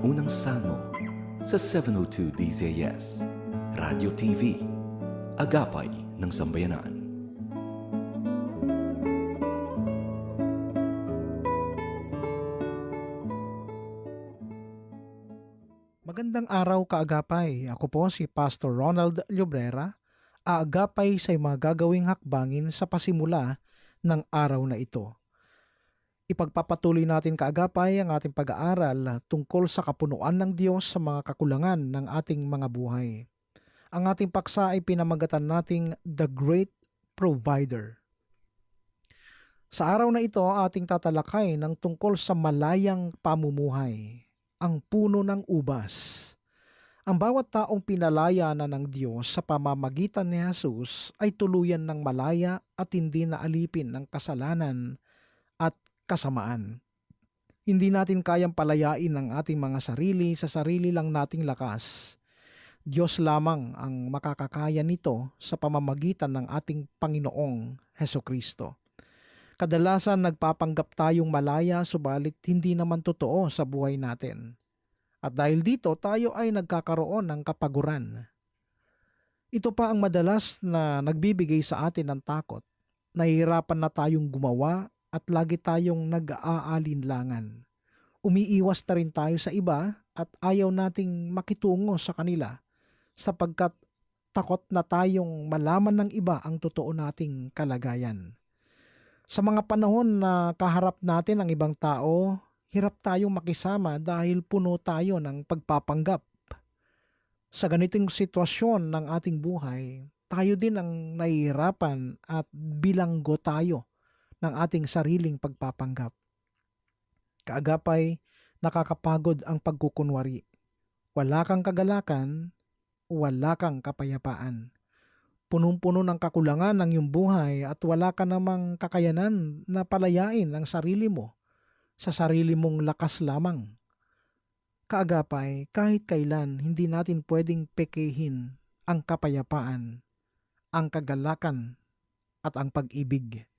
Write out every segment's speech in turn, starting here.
unang salmo sa 702 DZS, Radio TV, Agapay ng Sambayanan. Magandang araw kaagapay. Ako po si Pastor Ronald Llobrera. Aagapay sa mga gagawing hakbangin sa pasimula ng araw na ito. Ipagpapatuloy natin kaagapay ang ating pag-aaral tungkol sa kapunuan ng Diyos sa mga kakulangan ng ating mga buhay. Ang ating paksa ay pinamagatan nating The Great Provider. Sa araw na ito, ating tatalakay ng tungkol sa malayang pamumuhay ang puno ng ubas. Ang bawat taong pinalaya na ng Diyos sa pamamagitan ni Jesus ay tuluyan ng malaya at hindi na alipin ng kasalanan at kasamaan. Hindi natin kayang palayain ang ating mga sarili sa sarili lang nating lakas. Diyos lamang ang makakakaya nito sa pamamagitan ng ating Panginoong Heso Kristo. Kadalasan nagpapanggap tayong malaya subalit hindi naman totoo sa buhay natin. At dahil dito tayo ay nagkakaroon ng kapaguran. Ito pa ang madalas na nagbibigay sa atin ng takot. Nahihirapan na tayong gumawa at lagi tayong nag-aalinlangan. Umiiwas na rin tayo sa iba at ayaw nating makitungo sa kanila sapagkat takot na tayong malaman ng iba ang totoo nating kalagayan. Sa mga panahon na kaharap natin ang ibang tao, hirap tayong makisama dahil puno tayo ng pagpapanggap. Sa ganitong sitwasyon ng ating buhay, tayo din ang nahihirapan at bilanggo tayo ng ating sariling pagpapanggap. Kaagapay, nakakapagod ang pagkukunwari. Wala kang kagalakan, wala kang kapayapaan punong-puno ng kakulangan ng iyong buhay at wala ka namang kakayanan na palayain ang sarili mo sa sarili mong lakas lamang. Kaagapay, kahit kailan hindi natin pwedeng pekehin ang kapayapaan, ang kagalakan at ang pag-ibig.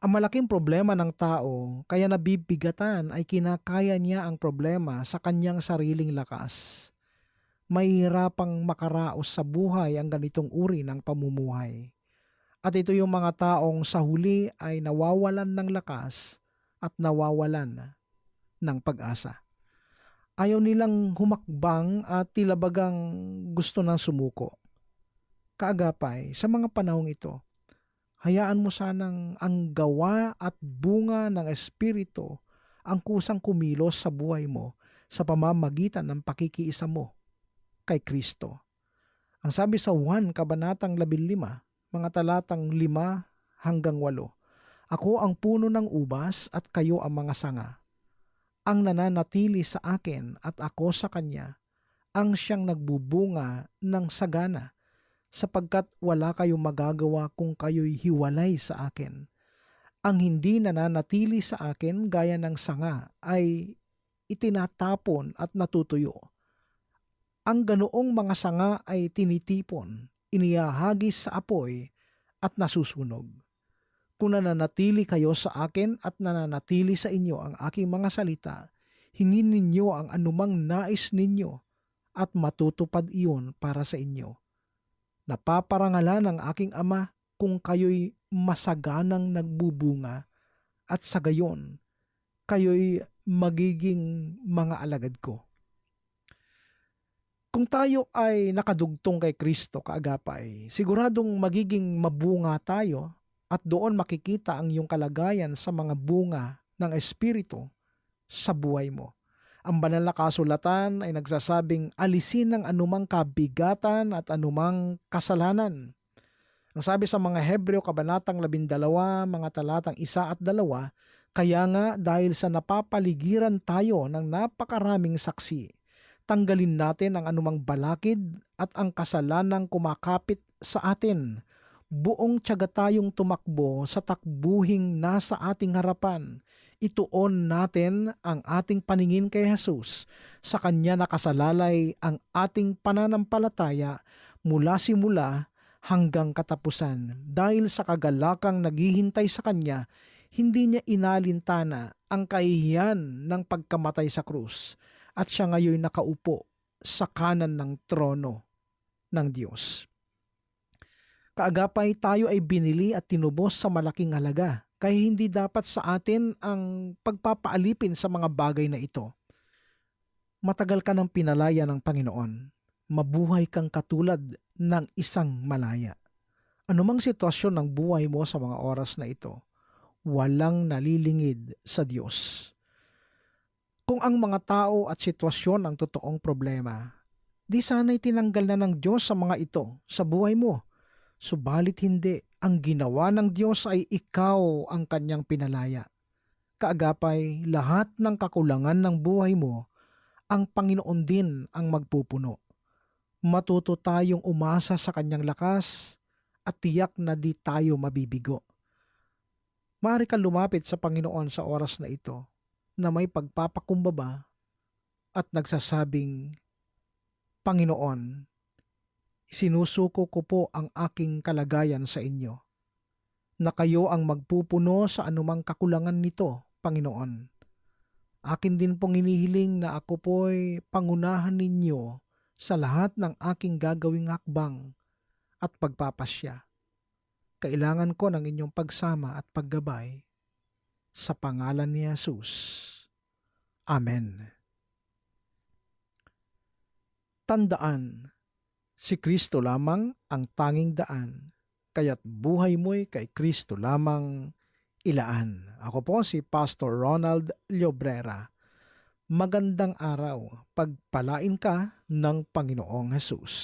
Ang malaking problema ng tao kaya nabibigatan ay kinakaya niya ang problema sa kanyang sariling lakas mahihirapang makaraos sa buhay ang ganitong uri ng pamumuhay. At ito yung mga taong sa huli ay nawawalan ng lakas at nawawalan ng pag-asa. Ayaw nilang humakbang at tila bagang gusto nang sumuko. Kaagapay, sa mga panahong ito, hayaan mo sanang ang gawa at bunga ng Espiritu ang kusang kumilos sa buhay mo sa pamamagitan ng pakikiisa mo kay Kristo. Ang sabi sa 1 Kabanatang 15, mga talatang 5 hanggang 8, Ako ang puno ng ubas at kayo ang mga sanga. Ang nananatili sa akin at ako sa kanya, ang siyang nagbubunga ng sagana, sapagkat wala kayong magagawa kung kayo'y hiwalay sa akin. Ang hindi nananatili sa akin gaya ng sanga ay itinatapon at natutuyo ang ganoong mga sanga ay tinitipon, iniyahagis sa apoy at nasusunog. Kung nananatili kayo sa akin at nananatili sa inyo ang aking mga salita, hingin ninyo ang anumang nais ninyo at matutupad iyon para sa inyo. Napaparangalan ng aking ama kung kayo'y masaganang nagbubunga at sa gayon, kayo'y magiging mga alagad ko. Kung tayo ay nakadugtong kay Kristo kaagapay, siguradong magiging mabunga tayo at doon makikita ang iyong kalagayan sa mga bunga ng Espiritu sa buhay mo. Ang banal na kasulatan ay nagsasabing alisin ang anumang kabigatan at anumang kasalanan. Ang sabi sa mga Hebreo kabanatang 12, mga talatang 1 at 2, kaya nga dahil sa napapaligiran tayo ng napakaraming saksi, tanggalin natin ang anumang balakid at ang kasalanang kumakapit sa atin. Buong tiyaga tayong tumakbo sa takbuhing nasa ating harapan. Ituon natin ang ating paningin kay Jesus. Sa Kanya nakasalalay ang ating pananampalataya mula simula hanggang katapusan. Dahil sa kagalakang naghihintay sa Kanya, hindi niya inalintana ang kahihiyan ng pagkamatay sa krus at siya ngayon nakaupo sa kanan ng trono ng Diyos. Kaagapay tayo ay binili at tinubos sa malaking halaga, kaya hindi dapat sa atin ang pagpapaalipin sa mga bagay na ito. Matagal ka ng pinalaya ng Panginoon. Mabuhay kang katulad ng isang malaya. Anumang sitwasyon ng buhay mo sa mga oras na ito, walang nalilingid sa Diyos. Kung ang mga tao at sitwasyon ang totoong problema, di sana'y tinanggal na ng Diyos sa mga ito sa buhay mo. Subalit hindi, ang ginawa ng Diyos ay ikaw ang kanyang pinalaya. Kaagapay, lahat ng kakulangan ng buhay mo, ang Panginoon din ang magpupuno. Matuto tayong umasa sa kanyang lakas at tiyak na di tayo mabibigo. Maaari kang lumapit sa Panginoon sa oras na ito na may pagpapakumbaba at nagsasabing, Panginoon, sinusuko ko po ang aking kalagayan sa inyo, na kayo ang magpupuno sa anumang kakulangan nito, Panginoon. Akin din pong hinihiling na ako po'y pangunahan ninyo sa lahat ng aking gagawing hakbang at pagpapasya. Kailangan ko ng inyong pagsama at paggabay sa pangalan ni Jesus. Amen. Tandaan, si Kristo lamang ang tanging daan, kaya't buhay mo'y kay Kristo lamang ilaan. Ako po si Pastor Ronald Llobrera. Magandang araw, pagpalain ka ng Panginoong Hesus.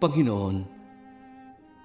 Panginoon,